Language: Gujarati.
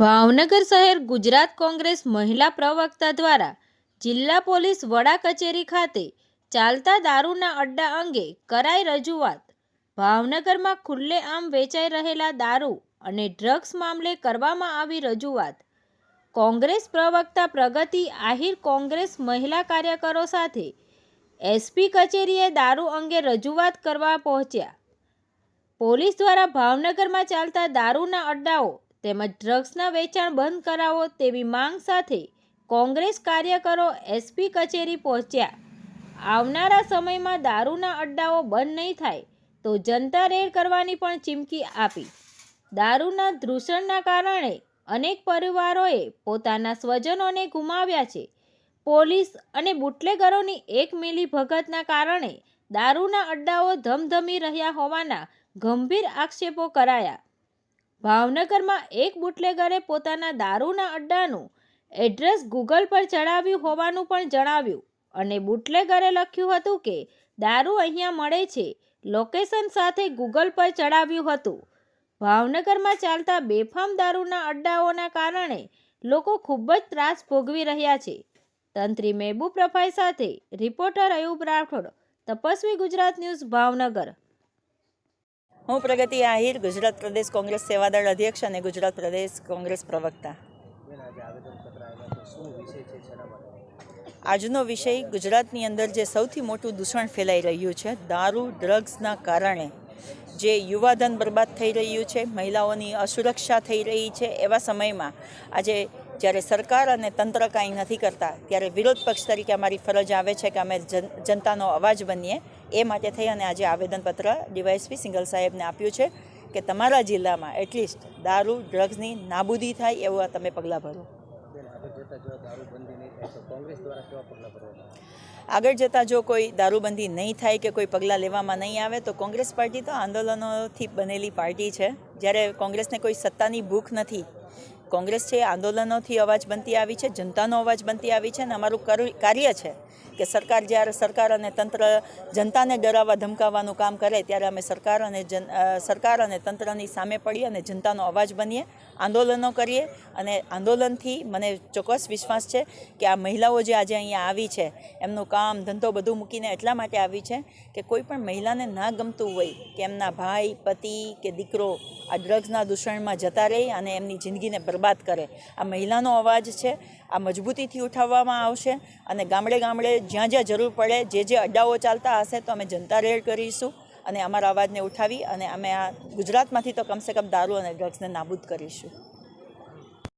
ભાવનગર શહેર ગુજરાત કોંગ્રેસ મહિલા પ્રવક્તા દ્વારા જિલ્લા પોલીસ વડા કચેરી ખાતે ચાલતા દારૂના અડ્ડા અંગે કરાઈ રજૂઆત. ભાવનગરમાં ખુલ્લેઆમ વેચાઈ રહેલા દારૂ અને ડ્રગ્સ મામલે કરવામાં આવી રજૂઆત. કોંગ્રેસ પ્રવક્તા પ્રગતિ આહિર કોંગ્રેસ મહિલા કાર્યકરો સાથે એસપી કચેરીએ દારૂ અંગે રજૂઆત કરવા પહોંચ્યા. પોલીસ દ્વારા ભાવનગરમાં ચાલતા દારૂના અડ્ડાઓ તેમજ ડ્રગ્સના વેચાણ બંધ કરાવો તેવી માંગ સાથે કોંગ્રેસ કાર્યકરો એસપી કચેરી પહોંચ્યા. આવનારા સમયમાં દારૂના અડ્ડાઓ બંધ નહીં થાય તો જનતા રેડ કરવાની પણ ચીમકી આપી. દારૂના દૂષણના કારણે અનેક પરિવારોએ પોતાના સ્વજનોને ગુમાવ્યા છે. પોલીસ અને બુટલેગરોની એક મિલી ભગતના કારણે દારૂના અડ્ડાઓ ધમધમી રહ્યા હોવાના ગંભીર આક્ષેપો કરાયા. ભાવનગરમાં એક બુટલેગરે પોતાના દારૂના અડ્ડાનું એડ્રેસ ગૂગલ પર ચડાવ્યું હોવાનું પણ જણાવ્યું અને બુટલેગરે લખ્યું હતું કે, દારૂ અહીંયા મળે છે, લોકેશન સાથે ગૂગલ પર ચડાવ્યું હતું. ભાવનગરમાં ચાલતા બેફામ દારૂના અડ્ડાઓના કારણે લોકો ખૂબ જ ત્રાસ ભોગવી રહ્યા છે. તંત્રી મહેબૂબ રફાઈ સાથે રિપોર્ટર અયુબ રાઠોડ, તપસ્વી ગુજરાત ન્યૂઝ ભાવનગર. હું પ્રગતિ આહિર, ગુજરાત પ્રદેશ કોંગ્રેસ સેવાદળ અધ્યક્ષ અને ગુજરાત પ્રદેશ કોંગ્રેસ પ્રવક્તા. આજનો વિષય ગુજરાતની અંદર જે સૌથી મોટું દૂષણ ફેલાઈ રહ્યું છે, દારૂ ડ્રગ્સના કારણે. જે યુવાધન બરબાદ થઈ રહ્યું છે, મહિલાઓની અસુરક્ષા થઈ રહી છે, એવા સમયમાં આજે જ્યારે સરકાર અને તંત્ર કાંઈ નથી કરતા, ત્યારે વિરોધ પક્ષ તરીકે અમારી ફરજ આવે છે કે અમે જન, જનતાનો અવાજ બનીએ. એ માટે થઈ અને આજે આવેદનપત્ર ડીવાયએસપી સિંગલ સાહેબને આપ્યું છે કે તમારા જિલ્લામાં એટલીસ્ટ દારૂ, ડ્રગ્સની નાબૂદી થાય એવા તમે પગલાં ભરો. આગળ જતાં જો કોઈ દારૂબંધી નહીં થાય કે કોઈ પગલાં લેવામાં નહીં આવે, તો કોંગ્રેસ પાર્ટી તો આંદોલનોથી બનેલી પાર્ટી છે. જ્યારે કોંગ્રેસને કોઈ સત્તાની ભૂખ નથી કોંગ્રેસ છે, એ આંદોલનોથી અવાજ બનતી આવી છે, જનતાનો અવાજ બનતી આવી છે અને અમારું કર- કાર્ય છે કે સરકાર જ્યારે સરકાર અને તંત્ર જનતાને ડરાવવા, ધમકાવવાનું કામ કરે ત્યારે અમે સરકાર અને જન સરકાર અને તંત્રની સામે પડીએ અને જનતાનો અવાજ બનીએ, આંદોલનો કરીએ અને આંદોલનથી મને ચોક્કસ વિશ્વાસ છે કે આ મહિલાઓ જે આજે અહીંયા આવી છે, એમનું કામ, ધંધો બધું મૂકીને એટલા માટે આવી છે કે કોઈ પણ મહિલાને ના ગમતું હોય કે એમના ભાઈ, પતિ કે દીકરો આ ડ્રગ્સના દૂષણમાં જતા રહી અને એમની જિંદગીને બરબાદ કરે. આ મહિલાનો અવાજ છે, આ મજબૂતીથી ઉઠાવવામાં આવશે અને ગામડે ગામડે જ્યાં જ્યાં જરૂર પડે, જે જે અડ્ડાઓ ચાલતા હશે તો અમે જનતા રેડ કરીશું અને અમારા અવાજને ઉઠાવી અને અમે આ ગુજરાતમાંથી તો કમસે કમ દારૂ અને ડ્રગ્સને નાબૂદ કરીશું.